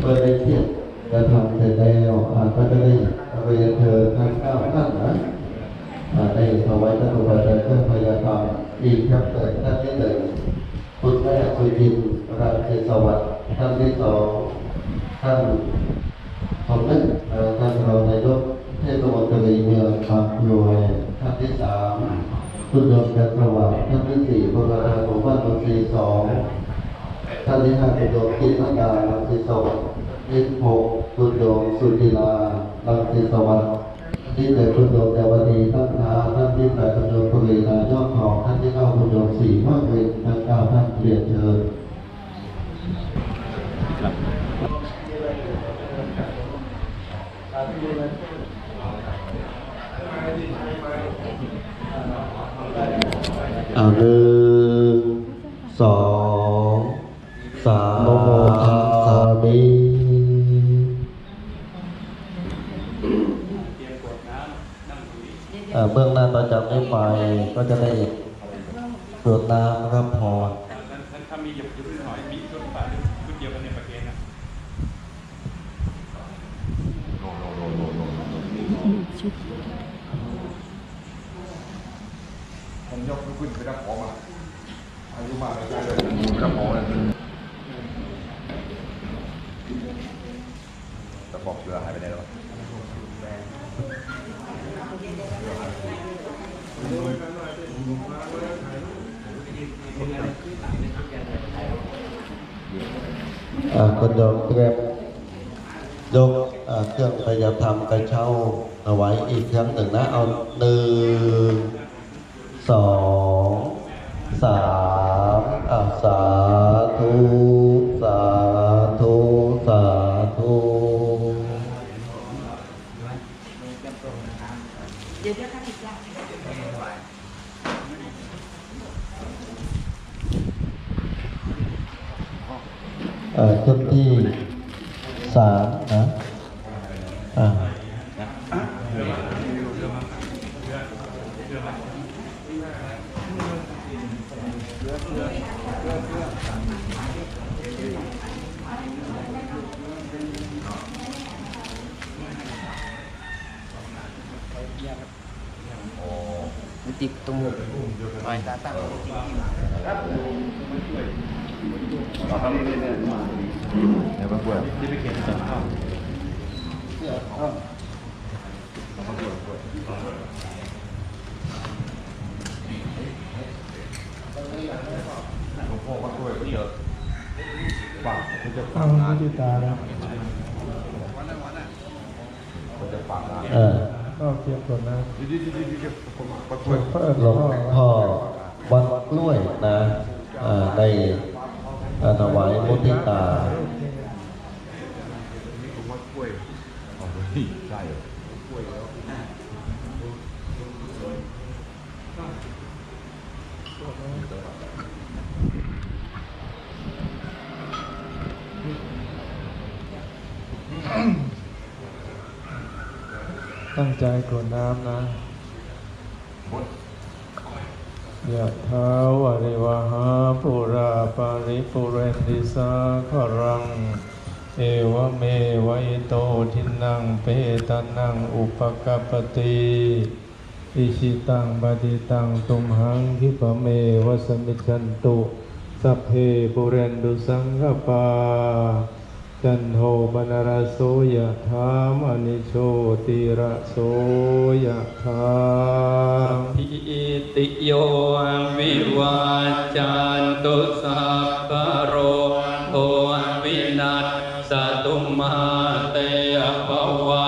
เมื่อได้เทียบกระทำเสร็จแล้วก็จะได้เรียนเชิญทั้งเก้าท่านนะอ่าได้ถวายท่านอุปถัมภ์เครื่อพยาธรรมอีกครับเกิดท่านที่หนึ่งคุณแม่สุยดินร์รังสีสวัสดิ์ท่านที่สองท่านผมนึกท่านรองนายกเทศมนตรีเมืองคำยวยท่านที่สามคุณยมกันสวัสดิ์ท่านที่สี่พลราหมู่บ้านบางทีสอง ท่านที่ห้าคุณโยมกิตกาลังสีสวัสดิ์ยี่สิบหกคุณโยมสุจิลาลังสีสวัสดิ์ที่เหลือคุณโยมเดวดีตั้งนาท่านที่แปดคุณโยมปรีนายอดทองท่านที่เก้าคุณโยมสี่มากเวนท่านเก้าท่านเรียนเชิญ เอาหนึ่งสองสามโมโมทัสสามิเอ่อเบื้องหน้าต่อจากนี้ ไปก็จะได้กรวดน้ำครับพรท่านท่นถ้ามีหยุดหยุดหน่อยมีชุดป่าชุดเดียวกันในประเทศนะผมยกขึ้นไปรับของอะอายุมากเลยได้เลยรับของเลยกระบอกเรือหายไปไหนแล้ว คุณโยมเตรียมยกเครื่องพยาธรรมกระเช้าเอาไว้อีกครั้งหนึ่งนะ เอาหนึ่งสองสามอาสาธุสาธุสาธุ เดี๋ยวเดี๋ยวค่ะพี่จ้า เอ่อ ชุดที่สามนะอ่า มันติดตรงปลายตาตั้ง เดี๋ยวมาป่วย ที่ไปเขียนจับเข้า หลวงพ่อมาช่วยก็เจอฝากเขาจะฟังไม่ดีตาแล้วเขาจะฝากงานเออก็เทียบก่อนนะดีดีดีดีดีผมมาช่เปิวยดเปิดหลวงพ่อวัดกล้วยนะอ่าได้อ่าถวายมุทิตา ผมมาช่วยเอาเลยใช่เหรอ ตั้งใจกรวดน้ำนะยะทาวาริวหาปุราปาริปุเรนติสาขรัง เอวเมวะอิโตทินังเปตานังอุปกปปติอิชิตังปฏิตังตุมหังคิปเมวสมิจันตุ สัพเพปุเรนดุสังกปา จันโทปนรโสยะธามณิโชติระโสยะธาพิติโยวิวาจันตุสัพพะโรโทวินัสสตุมาเตภวา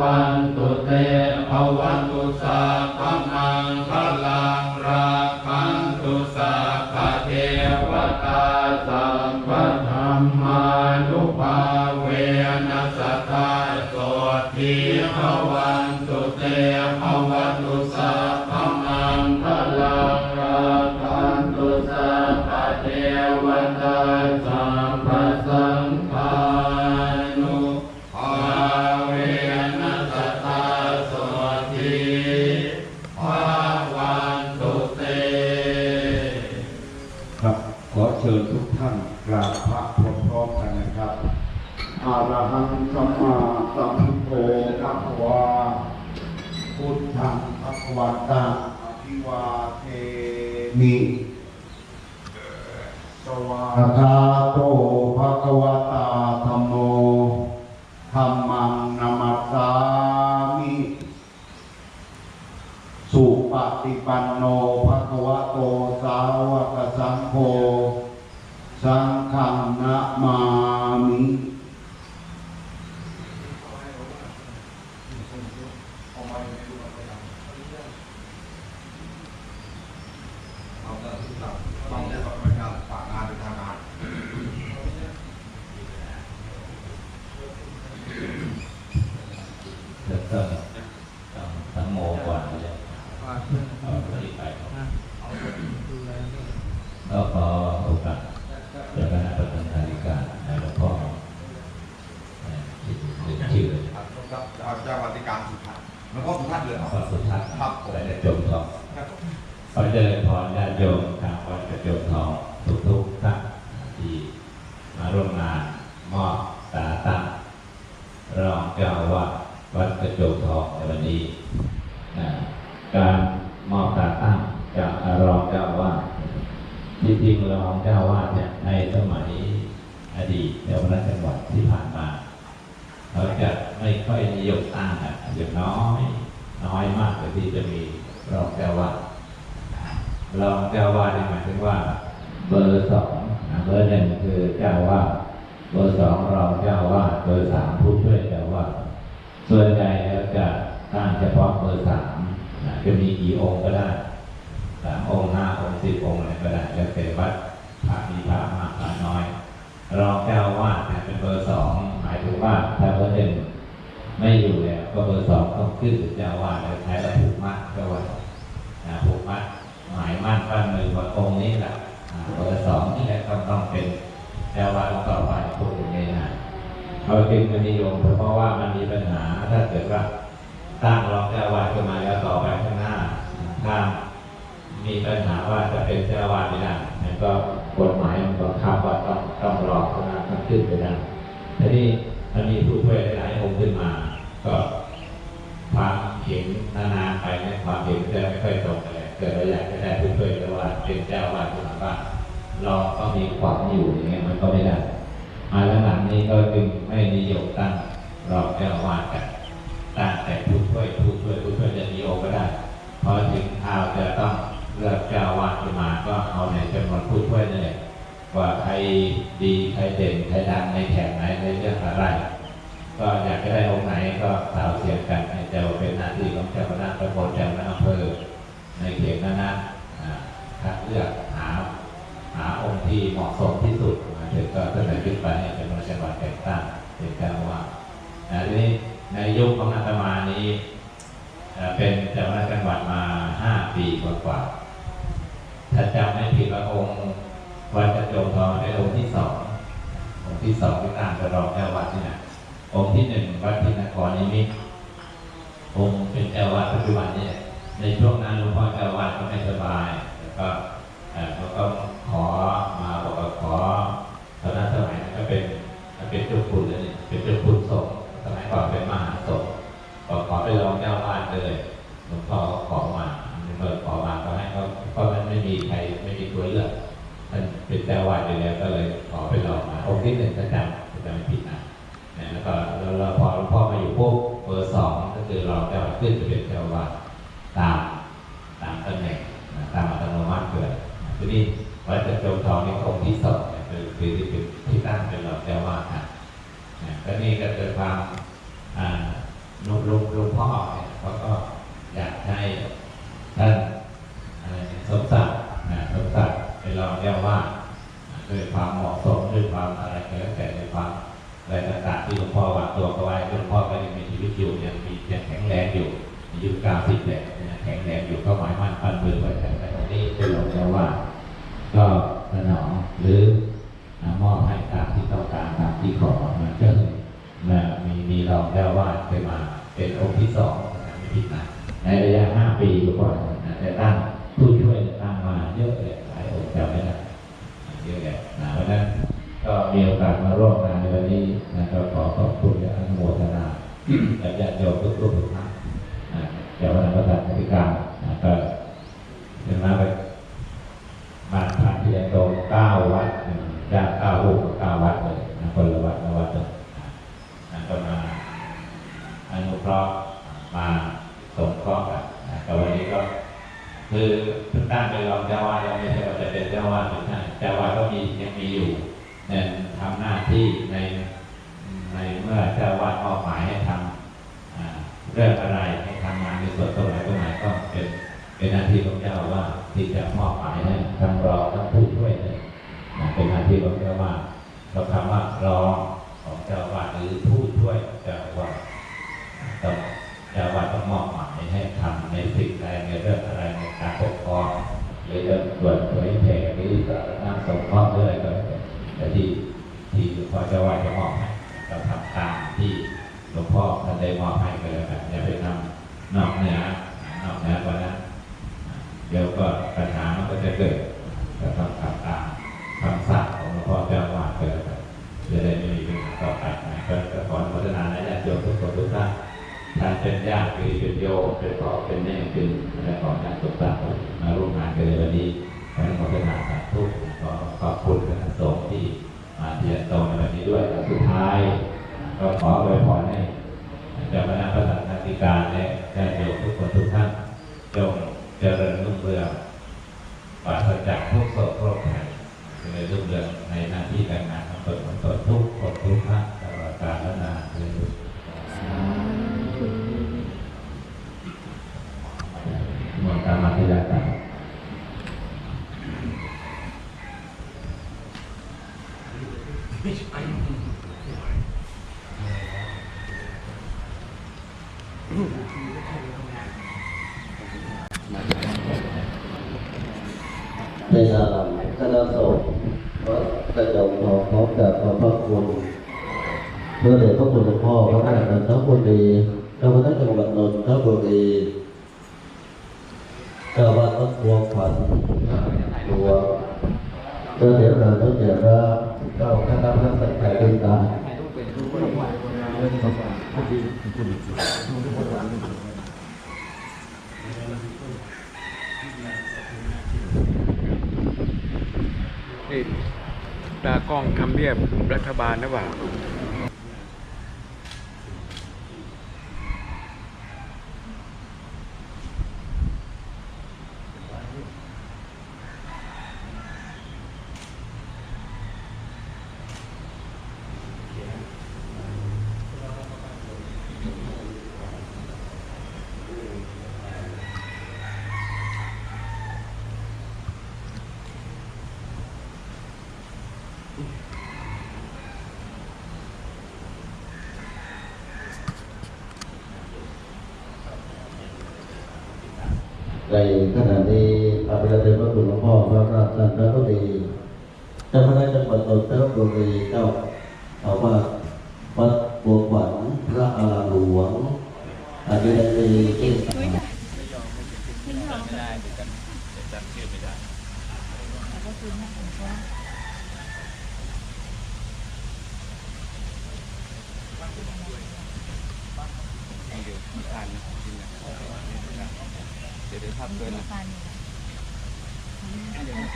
วันตุเตภวันตุสัพพมังคลังรักขันตุสัพพเทวตาสัพพธรรมานุภาเวนัสตาโสทิภวันตุเตภวันตุสัพพมังคลังรักขันตุสัพพเทวตาสัพ โฆ สังฆังนะมามิ แล้วก็ต้องตั้งโมก่อนเลยเอาไปไปก็ขอโอกาสเจ้าคณะประธานธิการให้หลวงพ่อเอ่อที่ถึงชื่อ ครับเจ้าวัติการสุทัศน์หลวงพ่อสุทัศน์เลยเหรอ พระสุทัศน์ ครับผม และจะจมทองขอ เจริญพรญาติโยมทางวัดกระจมทองทุกทุกๆท่านที่มาร่วมงานมอบตาตั้งรองเจ้าอาว่าสวัดกระจมทองในวันนี้ นะการมอบตาตั้งจากรองเจ้าอาวาดที่จริงรองเจ้าอาวาดเนี่ยในสมัยอดีตเจ้าคณะจังหวัดที่ผ่านมาเขาจะไม่ค่อยนิยมตั้งอะอย่างน้อยน้อยมากเลยที่จะมีรองเจ้าอาวาดรองเจ้าอาวาดนี่หมายถึงว่า เบอร์สองอะเบอร์หนึ่งคือเจ้าอาวาดเบอร์สองรองเจ้าอาวาดเบอร์สามผู้ช่วยเจ้าอาวาด ส่วนใหญ่แล้วจะตั้งเฉพาะเบอร์สามนะ จะมีกี่องค์ก็ได้สามองค์ห้าองค์สิบองค์อะไรก็ได้แล้วแต่วัดพระมีพระมากพระน้อย รองเจ้าวาดเป็นเบอร์สองหมายถึงว่าถ้าเบอร์หนึ่งไม่อยู่แล้วก็เบอร์สองต้องขึ้นเป็นเจ้าวาดแล้วใช้แล้วผูกมัดก็ว่านะผูกมัดหมายมั่นปั้นมือว่าองค์นี้แหละเบอร์สองนี่แหละต้องต้องเป็นเจ้าวาดต่อไปพูดอย่างนี้นเขาจึงเป็นนิยมเพราะว่ามันมีปัญหาถ้าเกิดว่า ตั้างรองเจ้าวาดขึ้นมาแล้วต่อไปข้างหน้า ถ้ามีปัญหาว่าจะเป็นเจ้าวาดไม่ได้นั่นก็กฎหมายมันบังคับว่าต้องต้องรอข้างหน้าขึ้นไปได้ทีนี้มันมีผู้ช่วยหลายๆองค์ขึ้นมา ก็ความเห็นนานๆไปเนี่ยความเห็นจะไม่ค่อยตรงกันเลยเกิดเราอยากจะได้ผู้ช่วยเจ้าวาดเป็นเจ้าวาดขึ้นมาบ้างเราก็มีความอยู่อย่างเงี้ยมันก็ไม่ได้มาแล้วหลังนี้ก็จึงไม่นิยมตั้งรองเจ้าวาสกัน ตั้งแต่ผู้ช่วยผู้ช่วยผู้ช่วยจะนิยมก็ได้พอถึงคราวจะต้องเลือกเจ้าวาสขึ้นมาก็เอาในจำนวนผู้ช่วยนั่แหละว่าใครดีใครเด่นใครดังในแถบไหนในเรื่องอะไร ก็อยากจะได้องค์ไหนก็สาวเสียงกันให้เจ้าเป็นหน้าที่ของเจ้าคณะตำบลเจ้าคณะอำเภอในเขตนั้นนะอ่าคัดเลือกหาหาองค์ที่เหมาะสมที่สุดถึงก็เสนอขึ้นไปให้เป็นราชบัตรแต่งตั้งเป็นเจ้าว่าสนะทีนี้ใน ยุคของอาตมานี้เป็นเจ้าคณะจังหวัดมาห้าปีกว่าๆถ้าจำไม่ผิดว่าองค์วัดจะโจมทองในองค์ที่สององค์ที่สองที่ตั้งกระรองเจ้าวัดนี่นะองค์ที่หนึ่งวัดที่นครนิมิตองค์เป็นเจ้าวัดปัจจุบันนี่ในช่วงนั้นหลวงพ่อเจ้าวัดก็ไม่สบายแล้วก็เขาก็ขอมาบอกว่าขอตอนนั้นสมัยนั้นก็เป็นเป็นเจ้าคุณเลยนี่เป็นเจ้าคุณสงฆ์ สมัยก่อนเป็นมหาสงฆ์ก็ขอไปลองเจ้าอาวานเลยหลวงพ่อขอมาเมื่อขอมาก็ให้เขาเพราะมันไม่มีใครไม่มีตัวเลือกมันเป็นเจ้าวาสอยู่แล้วก็เลยขอไปลองมาองค์ที่หนึ่งก็จำจำไม่ผิดนะเนี่ยแล้วก็แล้วเราพอหลวงพ่อมาอยู่ปุ๊บเบอร์สองก็คือรองเจ้าอาวาสขึ้นจะเป็นเจ้าอาวาสตาม ตามตำแหน่งนะตามอัตโนมัติเกิดทีนี้วัดจะจงทองในองค์ที่สองเนี่ยคือคือที่เป็นที่ตั้งเป็นหลอดแก้วว่าสนะ หนุ่มลุงลุงพ่อเนี่ยเขาก็อยากให้ท่านอะไรเนี่ยสมศักดิ์นะสมศักดิ์ไปลองเรียกว่าด้วยความเหมาะสมด้วยความอะไรก็แล้วแต่ด้วยความอะไรต่างๆที่หลวงพ่อวางตัวเขาไว้หลวงพ่อก็ยังมีชีวิตอยู่ยังมียังแข็งแรงอยู่อายุเก้าสิบแปดยังแข็งแรงอยู่ก็หมายมั่นปั้นมือไว้แต่ตรงนี้เป็นหลวงเจ้าว่า ก็สนองหรืออ่ามอบให้ตามที่ต้องการตามที่ขอมันก็เลยมามีมีรองแล้วว่าเคยมาเป็นองค์ที่สองนะไม่ผิดนะในระยะห้าปีก่อนนะแต่ตั้งผู้ช่วยตั้งมาเยอะเลยหลายองค์จำไม่ได้เยอะแยะนะเพราะฉะนั้นก็มีโอกาสมาร่วมงานในวันนี้นะก็ขอขอบคุณและอนุโมทนาและญาติโยมทุกๆทุกท่านนะเจ้าคณะประธานธิการนะก็เป็นมาไป มาพระเทียนโตเก้าวัดอืมจากเก้ารูปกับเก้าวัดเลยนะคนละวัดละวัดเลยนะก็มาอนุเคราะห์มาสงเคราะห์กันนะแต่วันนี้ก็ คือตั้งเป็นรองเจ้าวาดแล้วไม่ใช่ว่าจะเป็นเจ้าวา ดหรือใช่เจ้าวาดก็มียังมีอยู่เนี่ยทำหน้าที่ในในเมื่อเจ้าวาดมอบหมายให้ทำอ่าเรื่องอะไรให้ทำงานในส่วนตรงไหนตรงไหนก็เป็นเป็นหน้าที่ของเจ้าว่าที่จะมอบหมายให้ทั้งรองทั้งผู้ช่วยเลยนะเป็นหน้าที่ของเจ้าว่าเราคำว่ารองของเจ้าวาดหรือผู้ช่วยเจ้าวาสต้องเจ้าวัดต้องมอบหมายให้ทำในสิ่งใดในเรื่องอะไรในการปกครอง รือจะตรวจเผยแผ่หรือสาระสงเคราะห์หรืออะไรก็แต่ที่ที่หลวงพ่อเจ้าวัดจะมอบให้เราทำตามที่หลวงพ่อท่านได้มอบให้ก็แล้วกันอย่าไปทำนอกเหนือนอกเหนือกว่านั้นเดี๋ยวก็ปัญหามันก็จะเกิดก็ต้องทำ เป็นญาติเป็นโยมเป็นพ่อเป็นแม่คือและขอท่านสมศักดิ์มาร่วมงานกันในวันนี้ขอขอเป็นาสาธุขอขอบคุณคณะสงฆ์ที่มาเทียนตรงในวันนี้ด้วยสุดท้าย ก็ขออวยพรให้เจ้าคณะประธานธิการและญาติโยมทุกคนทุกท่านจงเจริญรุ่งเรืองปราศจากทุกโศกโรคภัยเจริญรุ่งเรืองในหน้าที่การงานของตนของตนทุกคนทุกท่านตลอดกาลและนานเทอญ มองการมาที่ยากัน ในนามคณะสงฆ์วัดกระจงทองพร้อมกับขอบพระคุณเพื่อเดชพระคุณหลวงพ่อพระแม่นันทบุรีเจ้าคณะจังหวัดนนทบุรีเจ้าวัดวัดพวงขวัญหลวงเจ้าเดี๋ยวเราต้องเจอว่าเจ้าคณะพระสังฆาธิการ นี่ตากล้องทำเนียบรัฐบาลนะว่า ในขณะนี้อาภิรเดชพระคุณหลวงพ่อพระราชนันทบุรีเจ้าคณะจังหวัดนนทบุรีเจ้าเอาว่าวัดบัวขวัญพระอารามหลวงอาภิรเด ช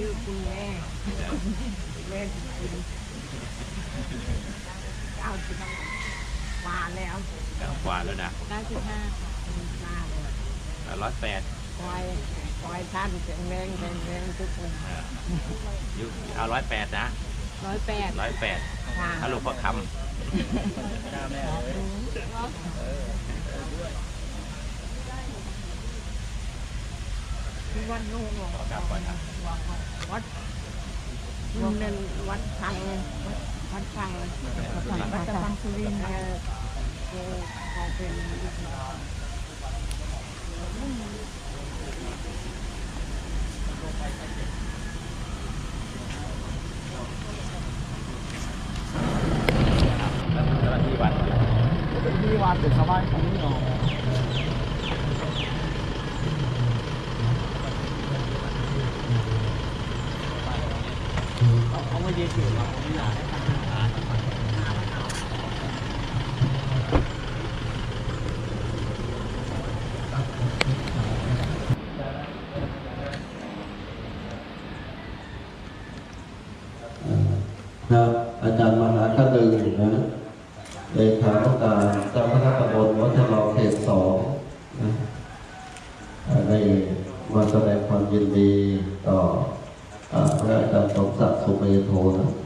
ื่อคุแม่แม่จริงๆเอาสิบกว่าแล้วแว่าแล้วนะเก้ร้อยแปดคอยคอยท่นแรงแรงทุกคนอยู่เอาร้อยแปดนะร้อยแปดร้อยแปดถ้าหลวงพ่อคำ วัดโน่นบวัดโน่นวัดพังวัดพังวัดพังวังสุรินทร์เนี่ยเป็น เขาไม่ยืนอยู่เราไม่อยากให้ ได้มาแสดงความยินดีต่อพระอาจารย์สมศักดิ์สุเมโทนะ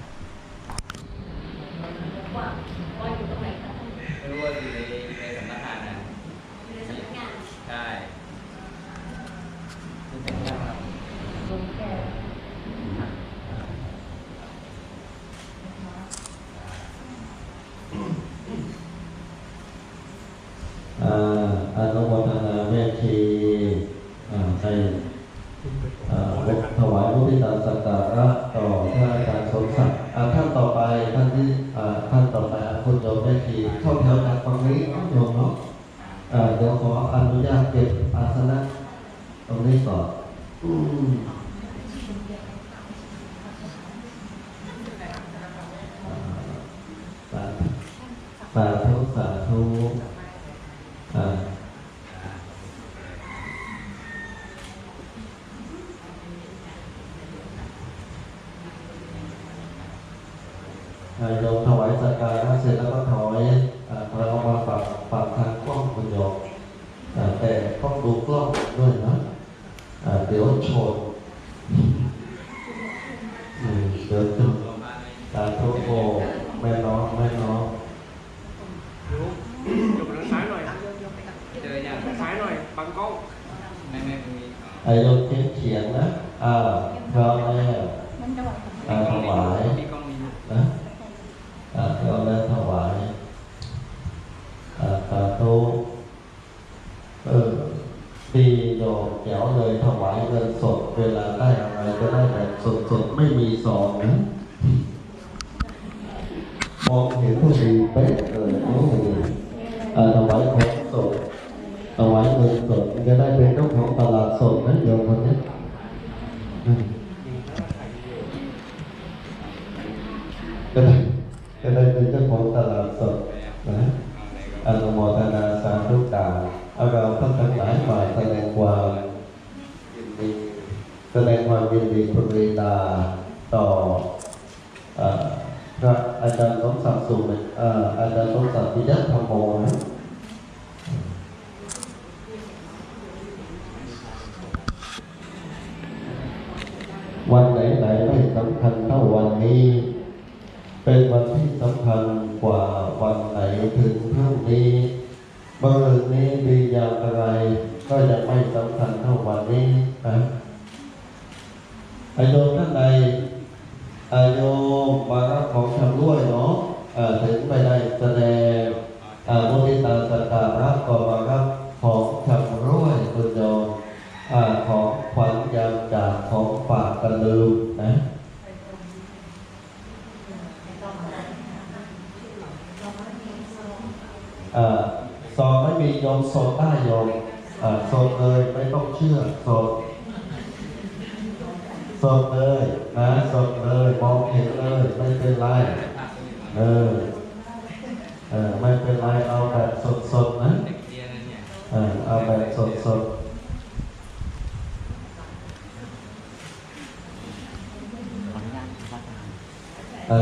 따라 โทษเดี๋ยวตาธุโอไม่ร้องไม่ร้องยกอายหน่อเจออซ้ายหน่อยบังก้ไม่ไม่ตขียมเขียนนะอ่าพร้อมแล้ว สดนั้นโยมคนนั้นบ๊ายบ นี้ดีอย่างไร ก็ยังไม่สำคัญเท่าวันนี้นะประโยชท่านใด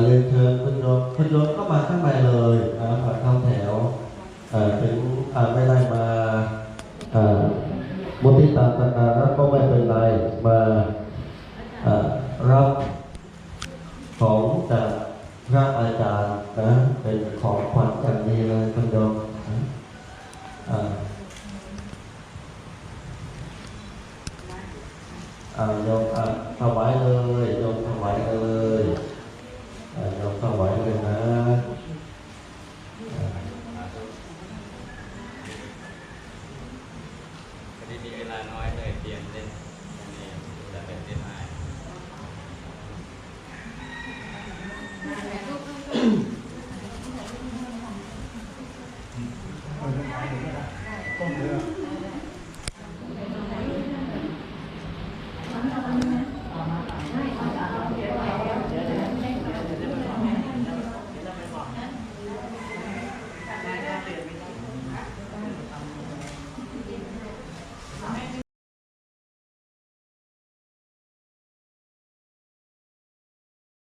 เลยเชิญคุณโยมคุณโยมก็มาข้างในเลย